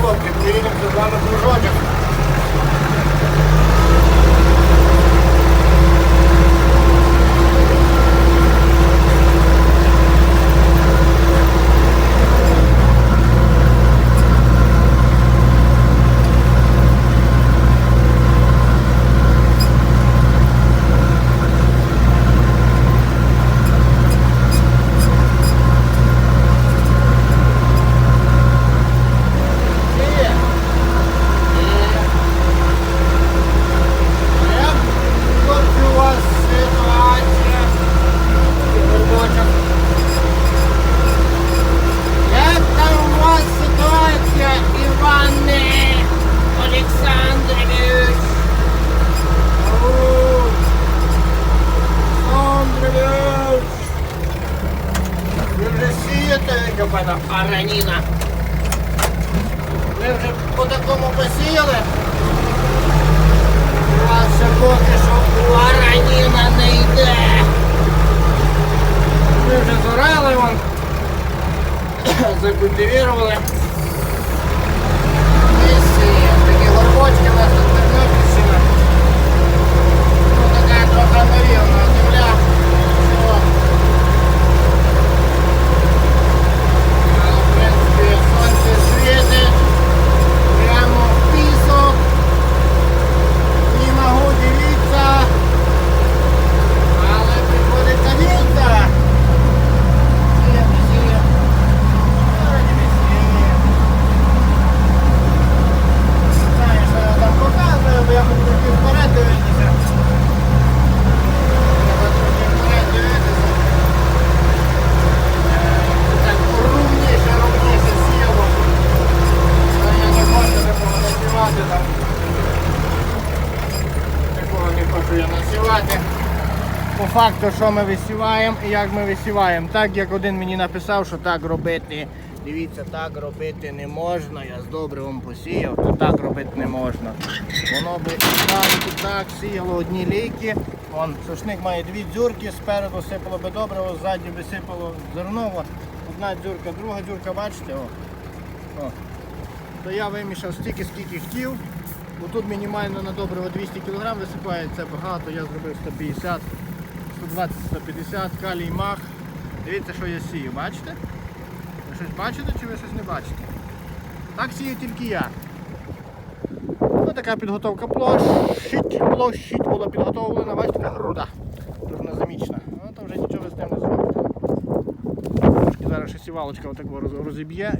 хлопці, приїдемо з вами кружочок. Яка араніна? Ми вже по такому посіяли? У вас ще поки що араніна не йде. Ми вже зорали вон. Закультивірували. Насівати. Такого не хочу я насівати. По факту, що ми висіваємо і як ми висіваємо. Так як один мені написав, що так робити. Дивіться, так робити не можна. Я з добривом посіяв, то так робити не можна. Воно би і так, так сіяло одні ліки. Вон, сушник має дві дзюрки, спереду сипало би добриво, ззаді би сипало зерно. Одна дзюрка, друга дзюрка, бачите? О. О. То я вимішав стільки, скільки хотів. Бо тут мінімально на добриво 200 кг висипає, це багато, я зробив 150, 120, 150, калій мах. Дивіться, що я сію, бачите? Ви щось бачите чи ви щось не бачите? Так сію тільки я. Ось така підготовка площадь, площадь була підготовлена, бачите, така груда. Дуже незамічна. Ну, то вже нічого з тим не зробите. Трошки зараз ще сівалочка отак розіб'є.